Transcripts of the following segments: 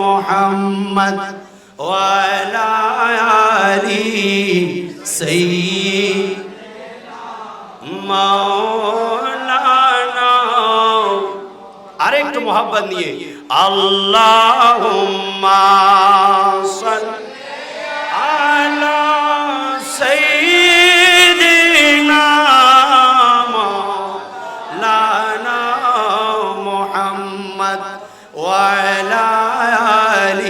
মুহাম্মদ আরেকটু মোহাব্বত নিয়ে। اللهم صل على سيدنا مولانا محمد وعلى آل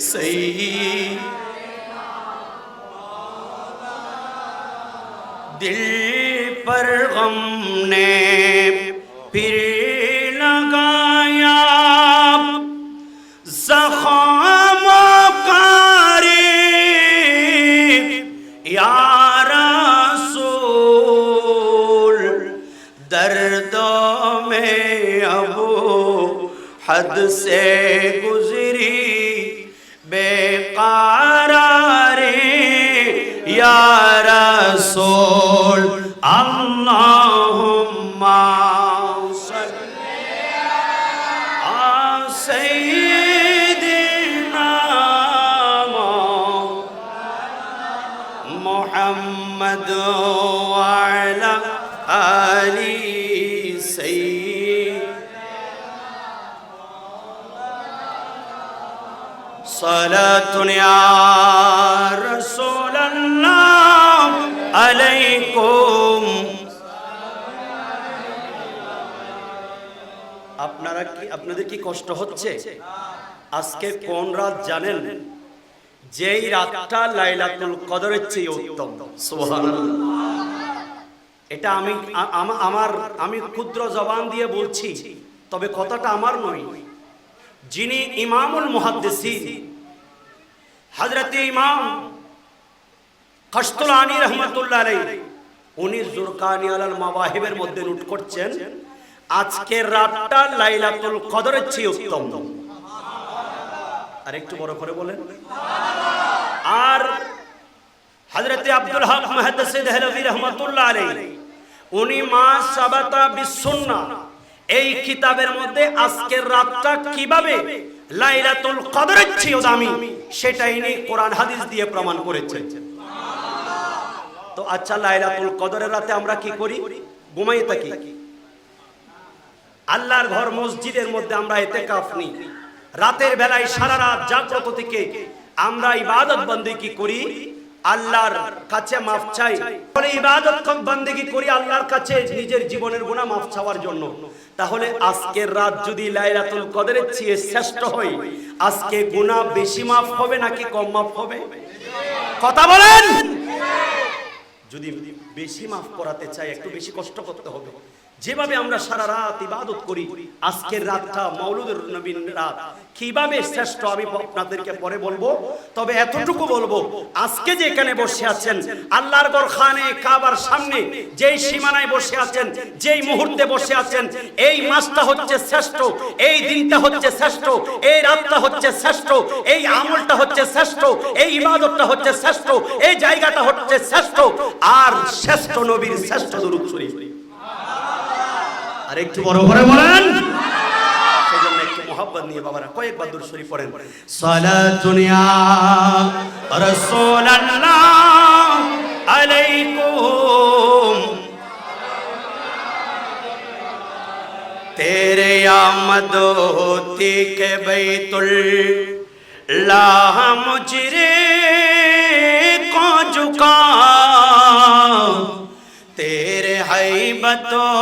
سيدنا دل پر غم نے پھر से صلاة يا رسول الله عليكم আপনারা কি আপনাদের কি কষ্ট হচ্ছে আজকে কোন রাত জানেন যেই রাতটা লাইলাতুল কদরের চেয়ে উত্তম সুবহানাল্লাহ এটা আমি আ- আম- আমার আমি ক্ষুদ্র জবান দিয়ে বলছি তবে কথাটা আমার নয় যিনি ইমামুল মুহাদ্দিসিন হযরতে ইমাম কশতুলানি রহমাতুল্লাহ উনি জুরকানি আলাল মাওয়াহিবের মধ্যে নোট করছেন। আজকের রাতটা লাইলাতুল কদরের চেয়ে উত্তম। আর একটু বড় করে বলেন। আর হযরতে আব্দুল হক মুহাদ্দিস দেহলভী রহমাতুল্লাহ আলাইহি, উনি মা সাবাতা বিসুন্নাহ এই কিতাবের মধ্যে আজকের রাতটা কীভাবে লাইলাতুল কদরের চেয়েও দামি সেটা ইনি কোরআন হাদিস দিয়ে প্রমাণ করেছেন তো আচ্ছা লাইলাতুল কদরের রাতে আমরা কি করি? ঘুমাই থাকি। আল্লাহর ঘর মসজিদের মধ্যে আমরা এতে কাফনি রাতের বেলায় সারা রাত জাগ্রত থেকে আমরা ইবাদত কি করি? আল্লাহর কাছে মাফ চাই। বলে ইবাদত বন্দেগী করি আল্লাহর কাছে নিজের জীবনের গুনাহ মাফ চাওয়ার জন্য। তাহলে আজকের রাত যদি লাইলাতুল কদরের চেয়ে শ্রেষ্ঠ হয়, আজকে গুনাহ বেশি মাফ হবে নাকি কম মাফ হবে? কথা বলেন! যদি বেশি মাফ করাতে চাই একটু বেশি কষ্ট করতে হবে। যেভাবে আমরা সারা রাত ইবাদত করি, আজকের রাতটা মৌলুদের নবীন রাত। কীভাবে শ্রেষ্ঠ আমি আপনাদেরকে পরে বলব? তবে এতটুকু বলব, আজকে যে এখানে বসে আছেন, আল্লাহর গড় খানে কাবার সামনে যেই সীমানায় বসে আছেন, যেই মুহূর্তে বসে আছেন, এই মাসটা হচ্ছে শ্রেষ্ঠ, এই দিনটা হচ্ছে শ্রেষ্ঠ, এই রাতটা হচ্ছে শ্রেষ্ঠ, এই আমলটা হচ্ছে শ্রেষ্ঠ, এই ইবাদতটা হচ্ছে শ্রেষ্ঠ, এই জায়গাটা হচ্ছে শ্রেষ্ঠ, আর শ্রেষ্ঠ নবীর শ্রেষ্ঠ দুরূদ শরীফ। আর একটু বড় করে বলেন সেজন্য একটু মোহাব্বত নিয়ে বাবারা কয়েকবার দূর শরীফ পড়েন সালাতুন ইয়া রাসূলুল্লাহ আলাইকুম तेरे आमद होती के बैतुल लाह मुजरे को झुका तेरे हैबतों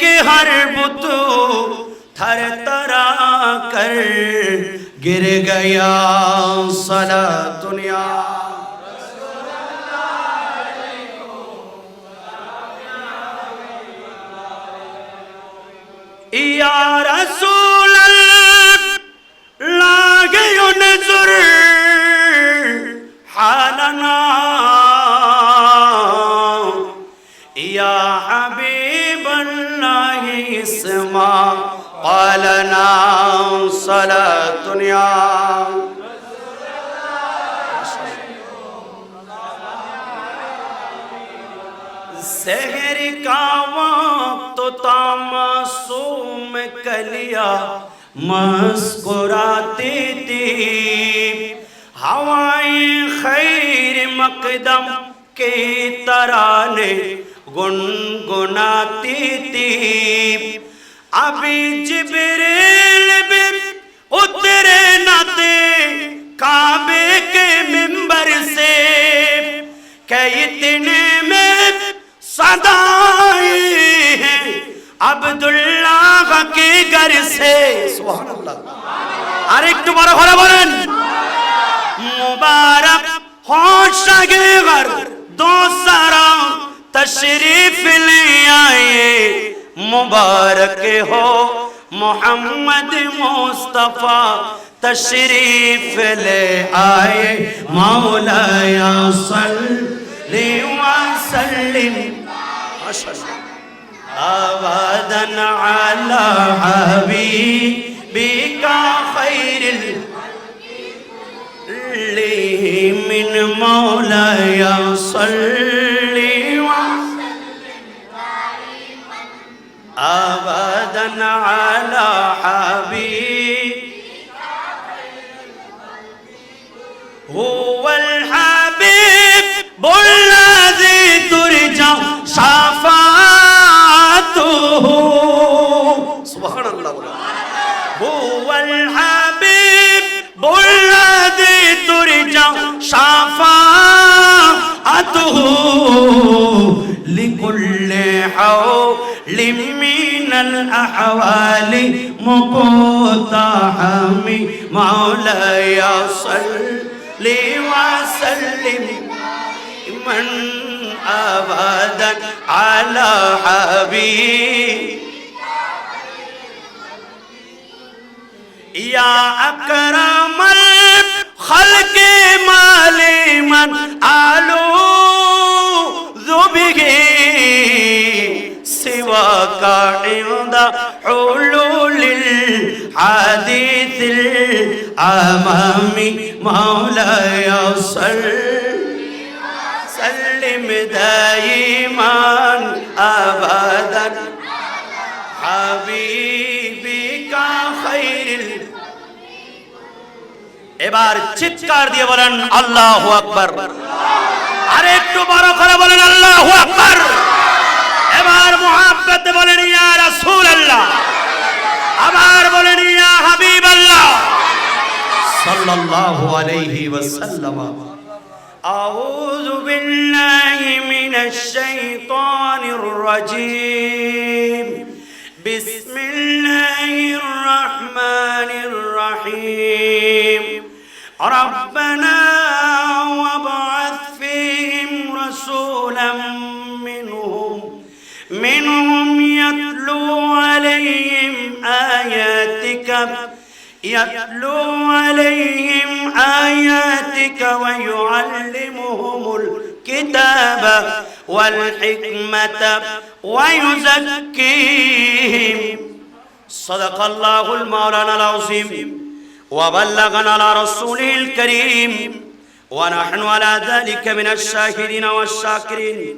کے ہر بت تھر ترا کر گر گیا سلا دنیا یا رسول اللہ لاغ ينظر حالنا مسلما قال نام صلاة دنیا زہر کا وقت تا معصوم کلیا مسکراتی تھی۔ ہوائیں خیر مقدم کی ترانے گنگناتی تھی۔ अभी जिबरील भी उतरे नाते काबे के मिंबर से कई इतने में सदाए हैं अब्दुल्लाह के घर से सुभान अल्लाह अरे एक तुम्हारा खरा बोलन मुबारक होश आगे वर दो सारा तशरीफ ले आए مبارک ہو۔ محمد مصطفیٰ تشریف لے آئے۔ مولا یا صلی وسلم۔ آبادن علی حبيبك خیر اللہ من مولا یا صلی أبدا على حبيب هو الحبيب الذي ترجى شفاعته سبحان الله هو الحبيب الذي ترجى شفاعته لكل حول من الأحوال مقتحم. مولاي صل وسلم. من أبدا على حبيب. يا أكرم الخلق مالي من ألوذ سواك عند حلول الحديث الأمام مولاي صل سلم دائما أبدا হাবিবিকা খাইরিল এবার চিৎকার দিয়ে বলেন আল্লাহু আকবার আর একটু বড় করে বলেন আল্লাহু আকবার এবার মুহাব্বতে বলেন ইয়া রাসূলুল্লাহ আবার বলেন ইয়া হাবিবাল্লাহ সাল্লাল্লাহু আলাইহি ওয়াসাল্লাম أعوذ بالله من الشيطان الرجيم بسم الله الرحمن الرحيم ربنا وابعث فيهم رسولا منهم عليهم آياتك يتلو عليهم آياتك ويعلمهم الكتاب والحكمة ويزكيهم. صدق الله المولانا العظيم وبلغنا على رسوله الكريم ونحن على ذلك من الشاهدين والشاكرين.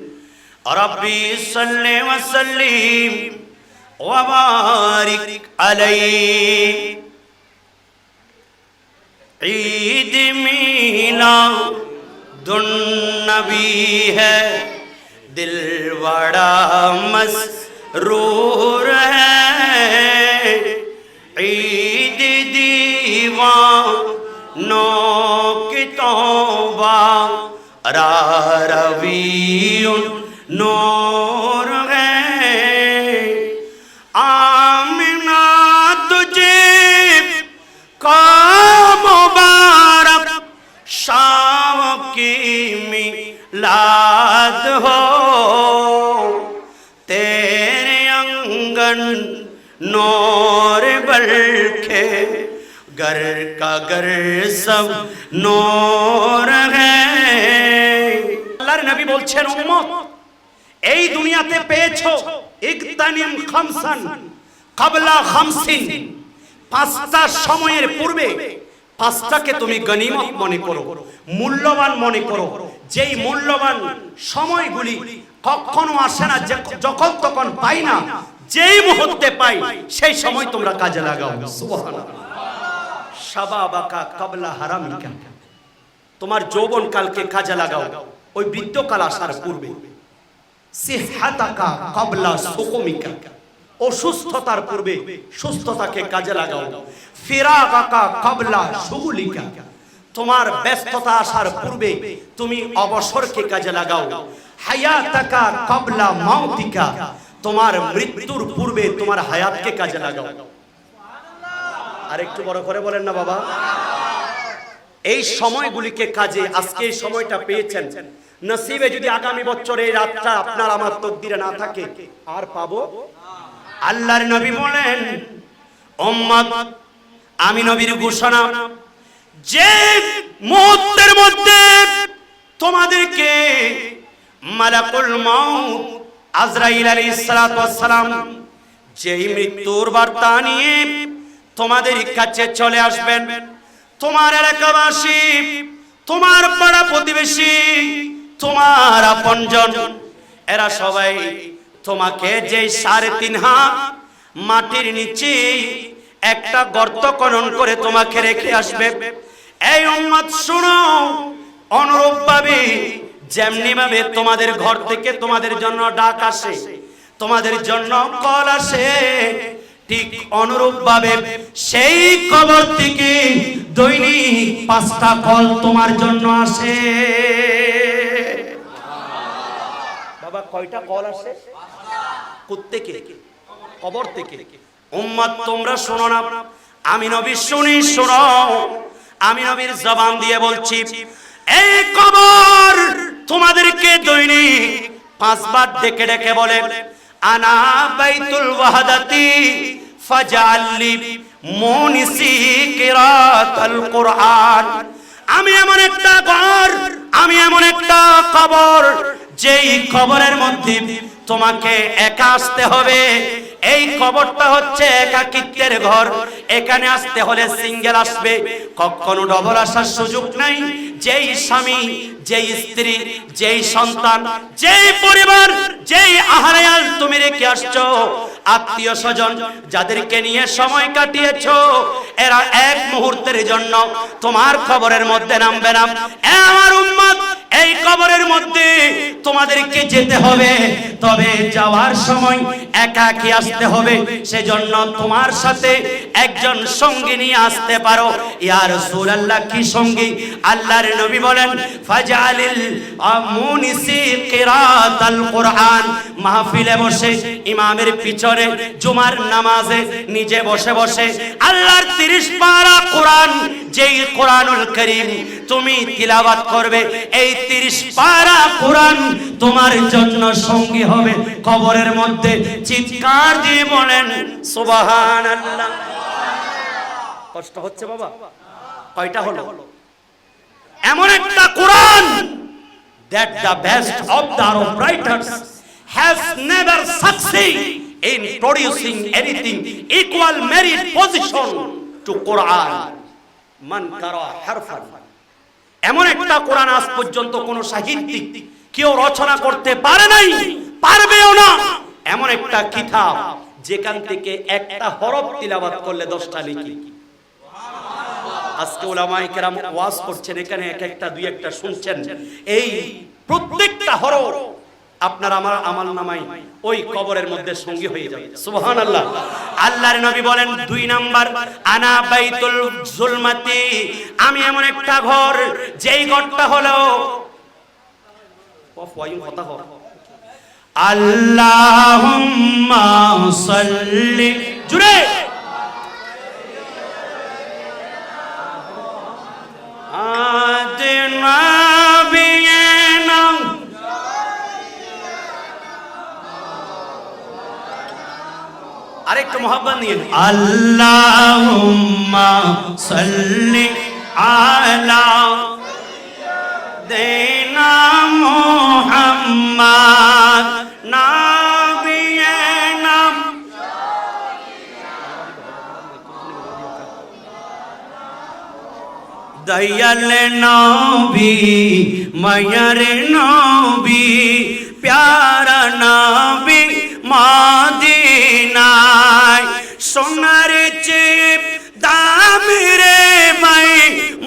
ربي صل وسلم. وبارک علی عید میلا دن نبی ہے. دل بڑا مسرور ہے. عید دیوان نو کی توبہ. را روی نور मुबारक शाम की मिलाद हो तेरे अंगन नूर बल्के घर का घर सब नूर है আল্লাহর নবী বলছেন উম্মত এই দুনিয়াতে পেয়েছো ইকতানিম খামসান কাবলা খামসিন পাঁচটা সময়ের পূর্বে পাঁচটাকে তুমি গনিমত মনে করো, মূল্যবান মনে করো। যেই মূল্যবান সময়গুলি কখনো আসে না যখন তখন পাই না, যেই মুহূর্তে পাই, সেই সময় তোমরা কাজে লাগাও। সুবহানাল্লাহ। কাবলা হারামিকা। তোমার যৌবন কালকে কাজে লাগাও। ওই বৃদ্ধকাল আসার পূর্বে। সিহাতাকা কাবলা সুকুমিকা। অসুস্থতার পূর্বে সুস্থতাকে কাজে লাগাও। ফিরাকাকা কাবলা সুগুলিকা তোমার ব্যস্ততা আসার পূর্বে তুমি অবসরকে কাজে লাগাও। হায়াতাকা কাবলা মাউতিকা। তোমার মৃত্যুর পূর্বে তোমার হায়াতকে কাজে লাগাও। আর একটু বড় করে বলেন না বাবা। এই সময়গুলিকে কাজে, আজকে এই সময়টা পেয়েছেন। নসিবে যদি আগামী বছর এই রাতটা আপনার আমার তকদিরে না থাকে, আর পাবো? আল্লাহর নবী বলেন, উম্মত, আমি নবীর ঘোষণা। যে মুহূর্তের মধ্যে তোমাদেরকে মালাকুল মাউত, আজরাইল আলাইহিস সালাতু সালাম, যেই মৃত্যুর বার্তা নিয়ে তোমাদের কাছে চলে আসবেন, তোমার এলাকাবাসী, তোমার পাড়া প্রতিবেশী, তোমার আপনজন, এরা সবাই তোমাকে যে সাড়ে তিন হাত মাটির নিচে একটা গর্ত খনন করে তোমাকে রেখে আসবে। এই উম্মত, শুনো অনুরূপ ভাবে যেমনি ভাবে তোমাদের ঘর থেকে তোমাদের জন্য ডাক আসে, তোমাদের জন্য কল আসে, ঠিক অনুরূপ ভাবে সেই কবর থেকে দৈনিক পাঁচটা কল তোমার জন্য আসে। বাবা, কয়টা কল আসে? কোত্থেকে? কবর থেকে। উম্মত, তোমরা শোনো না। আমি নবী শুনি, শোনো। আমি নবীর জবান দিয়ে বলছি, এই কবর তোমাদেরকে দৈনিক পাঁচবার ডেকে ডেকে বলে, আনা বাইতুল ফাজআললি মুনিসি কিরাতাল আমি এমন একটা ঘর, আমি এমন একটা কবর, যেই কবরের মধ্যে তোমাকে একা আসতে হবে। এই কবরটা হচ্ছে একাকিত্বের ঘর। এখানে আসতে হলে সিঙ্গেল আসবে। কখনো ডবল আসার সুযোগ নাই। যেই স্বামী, যেই স্ত্রী, যেই সন্তান, যেই পরিবার, যেই আহারায়াল তুমি রেখে আসছো, আত্মীয় স্বজন যাদেরকে নিয়ে সময় কাটিয়েছো, এরা এক মুহূর্তের জন্য তোমার খবরের মধ্যে নামবে না। আমার উম্মত, এই কবরের মধ্যে তোমাদেরকে যেতে হবে, তবে যাওয়ার সময় একাকি আসতে হবে, সেজন্য তোমার সাথে একজন সঙ্গী নিয়ে আসতে পারো। ইয়া রাসূলুল্লাহ, কি সঙ্গী? আল্লাহর নবী বলেন ফাজালিল মুনিসি কিরাতাল কুরআন। মাহফিলে বসে, ইমামের পিছনে জুমার নামাজে নিজে বসে বসে, আল্লাহর 30 পারা কোরআন, যেই কোরআনুল করিম তুমি তিলাওয়াত করবে, এই 30 পারা কোরআন তোমার জন্য সঙ্গী হবে। কবরের মধ্যে চিৎকার দিয়ে বলেন, সুবহানাল্লাহ। কষ্ট হচ্ছে বাবা? কয়টা হলো? এমন একটা কোরআন that the best of the Arab writers has never succeed in producing anything equal merit position to Quran. মান কারা হারফান এমন একটা কোরআন আজ পর্যন্ত কোন সাহিত্যিক কেউ রচনা করতে পারে নাই, পারবেও না। এমন একটা কিতাব যেখান থেকে একটা হরফ তিলাবাত করলে দশটা লিখি। আজকে ওলামায়ে কেরাম ওয়াজ করছেন, এখানে এক একটা, দুই একটা শুনছেন। এই প্রত্যেকটা হরফ আপনার আমার আমল নামাই ওই কবরের মধ্যে সঙ্গী হয়ে যাবে। সুবহানাল্লাহ। আল্লাহর নবী বলেন, দুই নাম্বার, আনা বাইতুল জুলমাতি। আমি এমন একটা ঘর, যেই ঘরটা হলো কথা হয় আল্লাহুম্মা সাল্লি। জুড়ে! আরেকটু মোহাব্বত নিয়ে আল্লাহুম্মা সাল্লি আলা দেনা মুহাম্মদ নাবিয়েনা দয়াল নবী, মায়ার নবী, প্যারা নবী মদিনায় সোনার চেয়ে দামি রে ভাই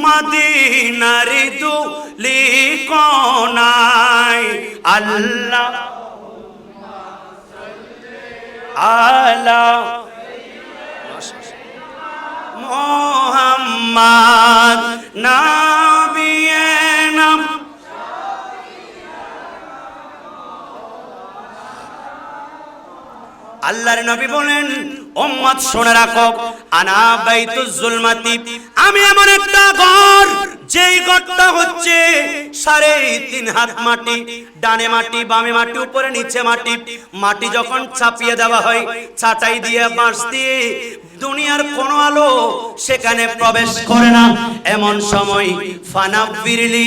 মদিনার দুলি কোনায়। আল্লাহ আলা মোহাম্মদ নাবিয়েনা আল্লাহর নবী বলেন, উম্মত শুনে রাখো, আনা বাইতুজ জুলমাতি। আমি এমন একটা ঘর, যেই ঘরটা হচ্ছে সাড়ে তিন হাত মাটি, ডানে মাটি, বামে মাটি, উপরে নিচে মাটি। মাটি যখন চাপিয়ে দেওয়া হয়, ছাটাই দিয়ে, বাঁশ দিয়ে, দুনিয়ার কোনো আলো সেখানে প্রবেশ করে না। এমন সময় ফানা বিরলি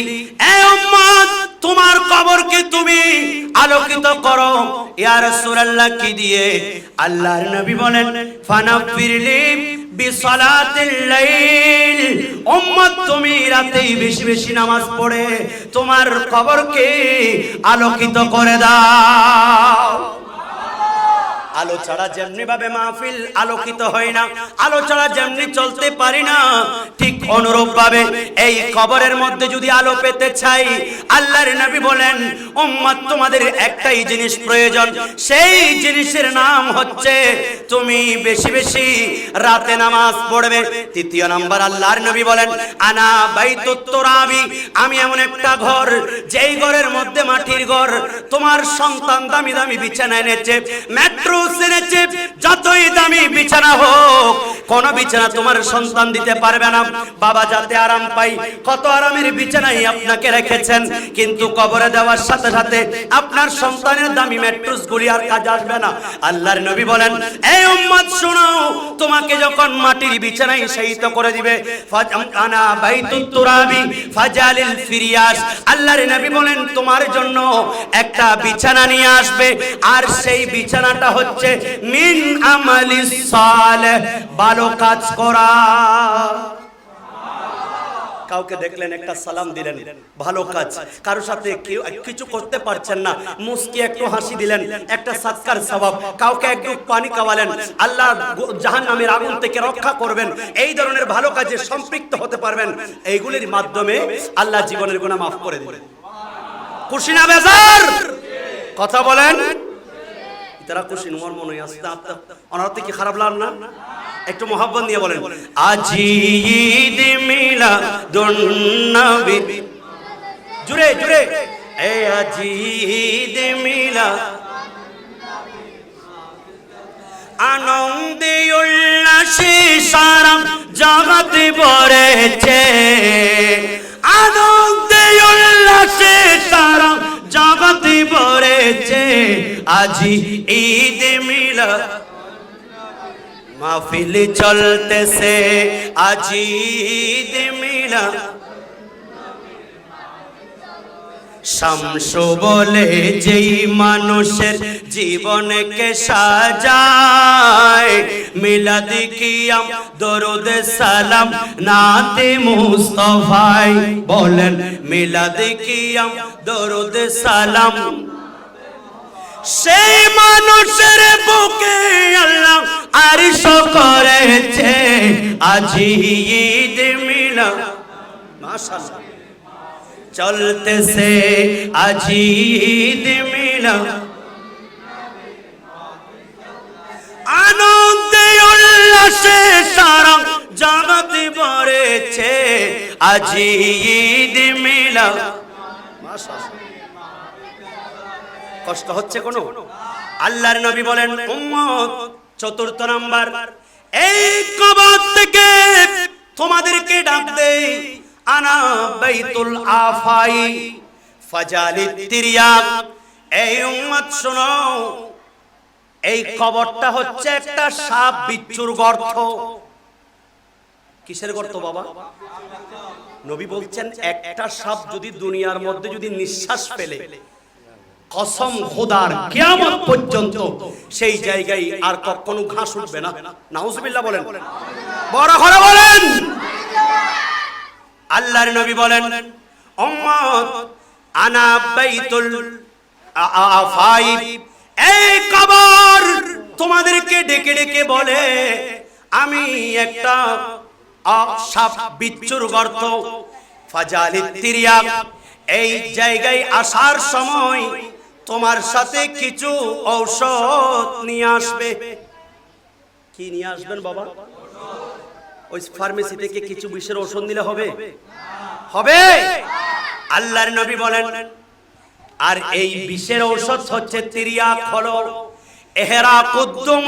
এ উম্মত তোমার কবরকে তুমি আলোকিত করো। ইয়া রাসূলুল্লাহ, কি দিয়ে? আল্লাহর নবী বলেন ফানাফিরলি লাইল। উম্মত, তুমি রাতেই বেশি বেশি নামাজ পড়ে তোমার কবরকে আলোকিত করে দাও। আলো ছাড়া যেমনি ভাবে মাহফিল আলোকিত হয় না, আলো ছাড়া যেমনি চলতে পারি না, ঠিক অনুরূপ ভাবে এই কবরের মধ্যে যদি আলো পেতে চাই, আল্লাহর নবী বলেন উম্মত তোমাদের একটাই জিনিস প্রয়োজন, সেই জিনিসের নাম হচ্ছে তুমি বেশি বেশি রাতে নামাজ পড়বে। তৃতীয় নাম্বার আল্লাহর নবী বলেন, আনা বাইতুত তুরাবি আমি এমন একটা ঘর, যেই ঘরের মধ্যে মাটির ঘর তোমার সন্তান দামি দামি বিছানা এনেছে। মেট্রো এনেছে যতই দামি বিছানা হোক, কোন বিছানা তোমার সন্তান দিতে পারবে না। বাবা যাতে আরাম পাই কত আরামের বিছানাই আপনাকে রেখেছেন, কিন্তু কবরে দেওয়ার সাথে সাথে আপনার সন্তানের দামি গুলি আর কাজ আসবে না। আল্লাহর নবী বলেন এই শোনো, তোমাকে যখন মাটির বিছানায় করে দিবে আনা তুরাবি ফাজালিল ফিরিয়াস। আল্লাহর নবী বলেন, তোমার জন্য একটা বিছানা নিয়ে আসবে, আর সেই বিছানাটা হচ্ছে মিন আমালিস সালেহ ভালো কাজ করা। কাউকে দেখলেন, একটা সালাম দিলেন, ভালো কাজ। কারোর সাথে কেউ কিছু করতে পারছেন না, মুস্কি একটু হাসি দিলেন, একটা সাতকার স্বভাব। কাউকে একটু পানি খাওয়ালেন, আল্লাহ জাহান নামের আগুন থেকে রক্ষা করবেন, এই ধরনের ভালো কাজে সম্পৃক্ত হতে পারবেন। এইগুলির মাধ্যমে আল্লাহ জীবনের গুণা মাফ করে দেবেন। খুশি না, বেজার? কথা বলেন। তারা খুশি মোর মনে আস্তে আস্তে ওনার থেকে খারাপ লাগ না? একটু মোহাব্বত নিয়ে বলেন। আজি ঈদ মিলা দুন্নবী। জুড়ে জুড়ে। এ আজি ঈদ মিলা আনন্দে উল্লাসে সারা জগৎ ভরেছে আনন্দে উল্লাসে সারা ভরেছে আজি ঈদ মিলা মাহফিল চলতেছে, আজি ঈদ মিলা শামসু বলে, যেই মানুষের জীবনকে সাজায় মিলাদ কিয়াম দরুদ সালাম, নাতে মুস্তফাই বলেন মিলাদ কিয়াম দরুদ সালাম। সেই মানুষের বুকে আল্লাহ আরিশ করেছে। আজি ঈদ মিলা মাশাআল্লাহ। চলতেছে আজি ঈদ মিলা আনন্দে উল্লাসে সারা জগৎ ভরেছে। আজি ঈদ মিলা কষ্ট হচ্ছে কোনো? আল্লাহর নবী বলেন, উম্মত, চতুর্থ নাম্বার। এই কবর থেকে তোমাদেরকে ডাক দেই, আনা বাইতুল আফাই ফাজালিত তিরিয়াক। এই উম্মত, শোনো, এই কবরটা হচ্ছে একটা সাপ বিচ্ছুর গর্ত। কিসের গর্ত বাবা? নবী বলছেন, একটা সাপ যদি দুনিয়ার মধ্যে যদি নিঃশ্বাস ফেলে কসম খোদার কিয়ামত পর্যন্ত সেই জায়গায় আর কখনো ঘাস উঠবে না। নাউজুবিল্লাহ বলেন। বড় করে বলেন। আল্লাহর নবী বলেন, উম্মত, আনা বাইতুল ফাইভ এই কবর তোমাদেরকে ডেকে ডেকে বলে, আমি একটা সাপ বিচ্ছুর গর্ত, ফাজালিত তিরিয়া এই জায়গায় আসার সময় তোমার সাথে কিছু ঔষধ নিয়ে আসবে। কি নিয়ে আসবেন বাবা? ওই ফার্মেসি থেকে কিছু বিষের ওষুধ নিলে হবে? হবে? আল্লাহর নবী বলেন, আর এই বিষের ঔষধ হচ্ছে তিরিয়া খল এহেরা কুদ্দুম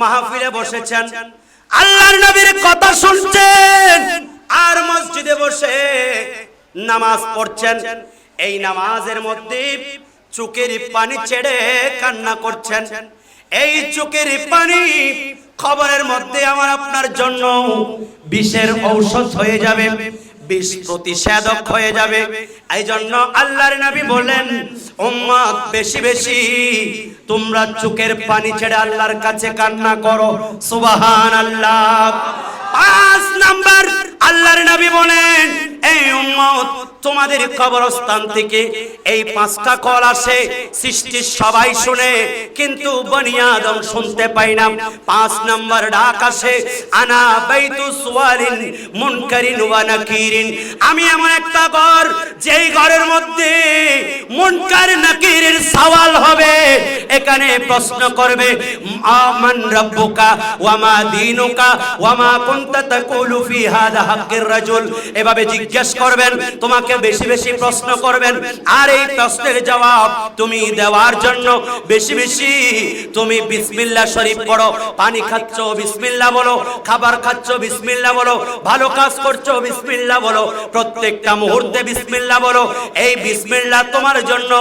মাহফিলে বসেছেন। আল্লাহর নবীর কথা শুনছেন। আর মসজিদে বসে নামাজ পড়ছেন। এই নামাজের মধ্যে চোখের পানি ছেড়ে কান্না করছেন। এই চোখের পানি খবরের মধ্যে আমার আপনার জন্য বিষের ঔষধ হয়ে যাবে, বিষ প্রতিষেধক হয়ে যাবে। এই জন্য আল্লাহর নবী বলেন উম্মত, বেশি বেশি তোমরা চোখের পানি ছেড়ে আল্লাহর কাছে কান্না করো। সুবাহান আল্লাহ পাঁচ নাম্বার আল্লাহর নবী বলেন এই উম্মত, তোমাদের কবরস্থান থেকে এই পাঁচটা কল আসে, সৃষ্টি সবাই শুনে, কিন্তু বনি আদম শুনতে পাই না। পাঁচ নাম্বার ডাক আসে, আনা বাইতু সুয়ারিন মুনকারিন ওয়া নাকিরিন। আমি এমন একটা ঘর, যেই ঘরের মধ্যে মুনকার নাকিরের সওয়াল হবে। এখানে প্রশ্ন করবে, আমান রাব্বুকা ওয়া মা দীনুকা ওয়া মা কুনতা তাকুলু ফি হাদা হাক্কির রাজুল? এভাবে জিজ্ঞেস করবেন, তোমাকে বেশি বেশি প্রশ্ন করবেন, আর এই প্রশ্নের জবাব তুমি দেওয়ার জন্য বেশি বেশি তুমি বিসমিল্লাহ শরীফ পড়ো, পানি খাচ্ছ বিসমিল্লাহ বলো, খাবার খাচ্ছ বিসমিল্লাহ বলো, ভালো কাজ করছ বিসমিল্লাহ বলো, প্রত্যেকটা মুহূর্তে বিসমিল্লাহ বলো, এই বিসমিল্লাহ তোমার জন্য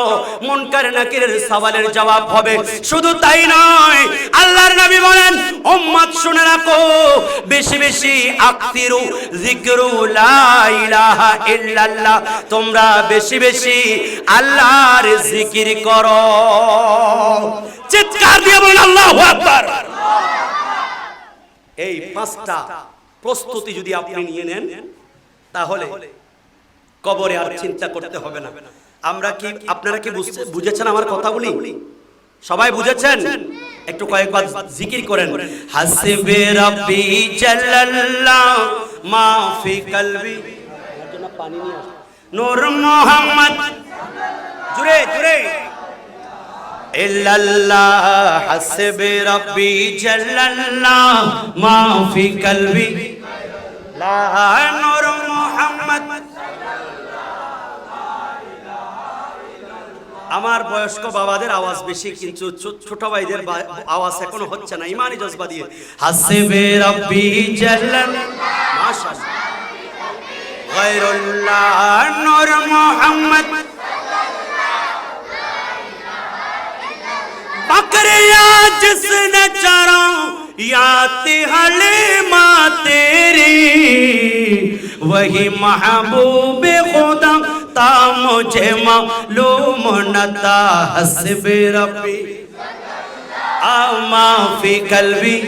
মুনকার নাকিরের সওয়ালের জবাব হবে। শুধু তাই নয়, আল্লাহর নবী বলেন, উম্মত শুনে রাখো, বেশি বেশি আকতিরু জিকরু লা ইলাহা ইল্লাল্লাহ, তোমরা বেশি বেশি আল্লাহর জিকির করো। চিৎকার দিয়ে বলুন, আল্লাহু আকবার। এই পাঁচটা প্রস্তুতি যদি আপনি নিয়ে নেন, তাহলে কবরে আর চিন্তা করতে হবে না। আমরা কি, আপনারা কি বুঝেছেন আমার কথাগুলি সবাই বুঝেছেন? একটু কয়েকবার জিকির করেন। হাসবে রাব্বি জাল্লাল্লাহ মা ফি কলবি। পানি নিয়ে আসো। নূর মোহাম্মদ। ইল্লাল্লাহ, হাসবে রাব্বি জাল্লাল্লাহ মা ফি কলবি। লা নূর আমার বয়স্ক বাবাদের আওয়াজ বেশি, কিন্তু ছোট ভাইদের আওয়াজ এখনও হচ্ছে না। ইমানি জজবা দিয়ে। হাসবে রাব্বি জাল্লাল মাশাআল্লাহ। غیر اللہ نور محمد. بکر یا جس نے چاروں یا حلیمہ تیری، وہی محبوب خدا تا مجھے معلوم نتا، حسب ربی۔ آمان فی قلبی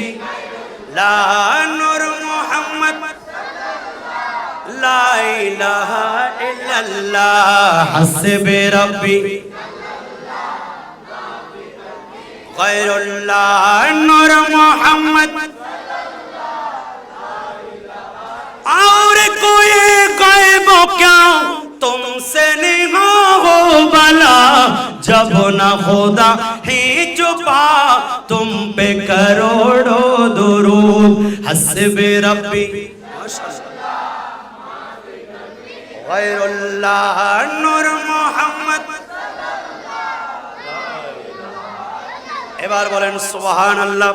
لا نور لا إله إلا الله حسبي ربي غير الله نور محمد اور کوئی غیب کیا تم سے نہیں ہو بلا جب نہ خدا ہی چھپا تم پہ کروڑوں درود حسب ربی ماشاءاللہ খৈরুল্লাহ নূর মোহাম্মদ। এবার বলেন সুবহান আল্লাহ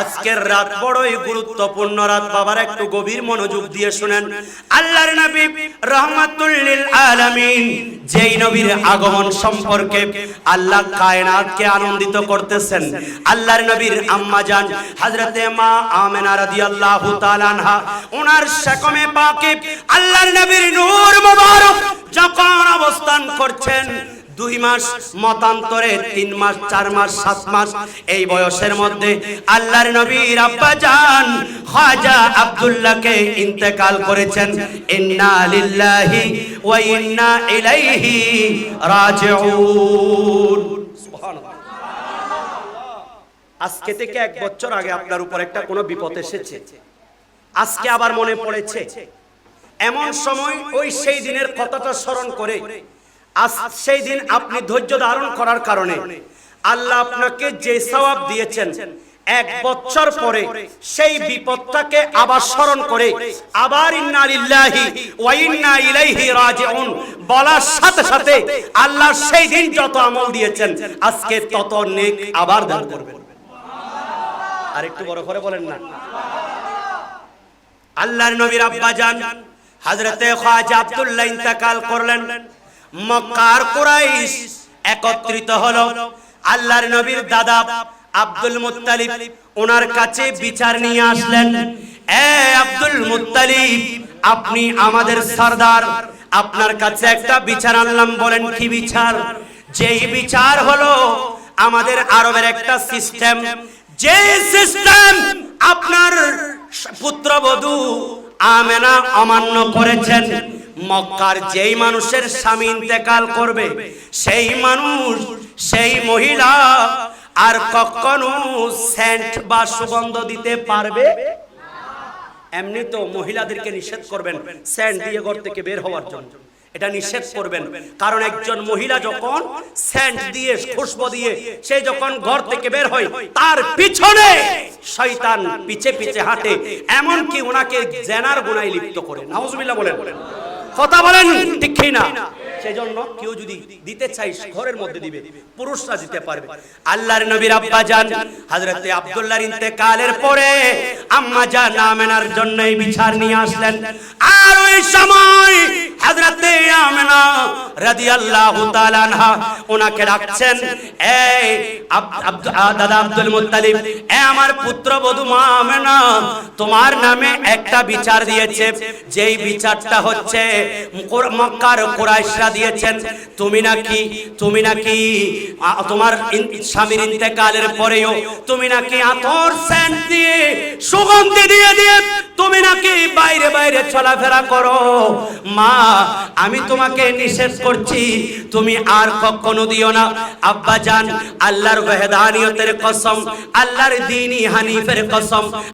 আজকের রাত বড়ই গুরুত্বপূর্ণ রাত। বাবার একটু গভীর মনোযোগ দিয়ে শুনেন। আল্লাহর নবী রহমাতুল্লিল আলামিন যেই নবীর আগমন সম্পর্কে আল্লাহ কায়নাতকে আনন্দিত করতেছেন। আল্লাহর নবীর আম্মা জান হযরতে মা আমেনা রাদিয়াল্লাহু তাআলা আনহা ওনার শাকমে পাকে আল্লাহর নবীর নূর মোবারক যখন অবস্থান করছেন দুই মাস, মতান্তরে তিন মাস, চার মাস, সাত মাস, এই বয়সের মধ্যে আল্লাহর নবীর আব্বা জান খাজা আব্দুল্লাহকে ইন্তেকাল করেছেন। ইন্না লিল্লাহি ওয়া ইন্না ইলাইহি রাজিউন। আজকে থেকে এক বছর আগে আপনার উপর একটা কোনো বিপদ এসেছে? আজকে আবার মনে পড়েছে? এমন সময় ওই সেই দিনের কথাটা স্মরণ করে আজ সেই দিন আপনি ধৈর্য ধারণ করার কারণে আল্লাহ আপনাকে যে সওয়াব দিয়েছেন, এক বছর পরে সেই বিপদটাকে আবার স্মরণ করে আবার বলার সাথে সাথে আল্লাহ সেই দিন যত আমল দিয়েছেন, আজকে তত নেক আবার দান করবেন। আর একটু বড় করে বলেন না। আল্লাহর নবীর আব্বা জান হযরতে খাজা আব্দুল্লাহ ইন্তেকাল করলেন। মক্কার কুরাইশ একত্রিত হলো। আল্লাহর নবীর দাদা আব্দুল মুত্তালিব ওনার কাছে বিচার নিয়ে আসলেন। এ আব্দুল মুত্তালিব, আপনি আমাদের সর্দার। আপনার কাছে একটা বিচার আনলাম, বলেন কি বিচার? যেই বিচার হলো আমাদের আরবের একটা সিস্টেম। যে সিস্টেম আপনার পুত্রবধূ আমেনা অমান্য করেছেন। মক্কার যেই মানুষের স্বামী ইন্তেকাল করবে, সেই মানুষ, সেই মহিলা আর কখনো সেন্ট বা সুগন্ধ দিতে পারবে? এমনি তো মহিলাদেরকে নিষেধ করবেন স্যান্ড দিয়ে ঘর থেকে বের হওয়ার জন্য। এটা নিষেধ করবেন। কারণ একজন মহিলা যখন স্যান্ড দিয়ে খুশবু দিয়ে সে যখন ঘর থেকে বের হয়, তার পিছনে শয়তান পিছে পিছে হাঁটে। এমন কি ওনাকে জেনার গুনায় লিপ্ত করে। নাউজুবিল্লাহ বলেন। কথা বলেন ঠিক না সেজন্য কেউ যদি দিতে চাই ঘরের মধ্যে দিবে পুরুষরা দিতে পারবে। আল্লাহর নবীর আব্বা জান হযরতে আব্দুল্লাহর ইন্তেকালের পরে আম্মা জান আমেনার জন্য এই বিচার নিয়ে আসলেন। আর ওই সময় হযরতে আমেনা রাদিয়াল্লাহু তাআলা আনহা ওনাকে ডাকছেন এই দাদা আব্দুল মুত্তালিব এ আমার পুত্রবধূ মা আমেনা তোমার নামে একটা বিচার দিয়েছে যেই বিচারটা হচ্ছে মক্কার কুরাইশরা দিয়েছেন, তুমি নাকি তুমি নাকি তোমার স্বামীর ইন্তেকালের পরেও তুমি নাকি আতর সেন্ট দিয়ে সুগন্ধি দিয়ে দিয়ে তুমি নাকি বাইরে বাইরে চলাফেরা করো? মা, আমি তোমাকে নিষেধ করছি, তুমি আর কখনো দিও না। আব্বা জান আল্লাহর ওয়াহদানিয়তের কসম, আল্লাহর দ্বীনি হানিফের কসম।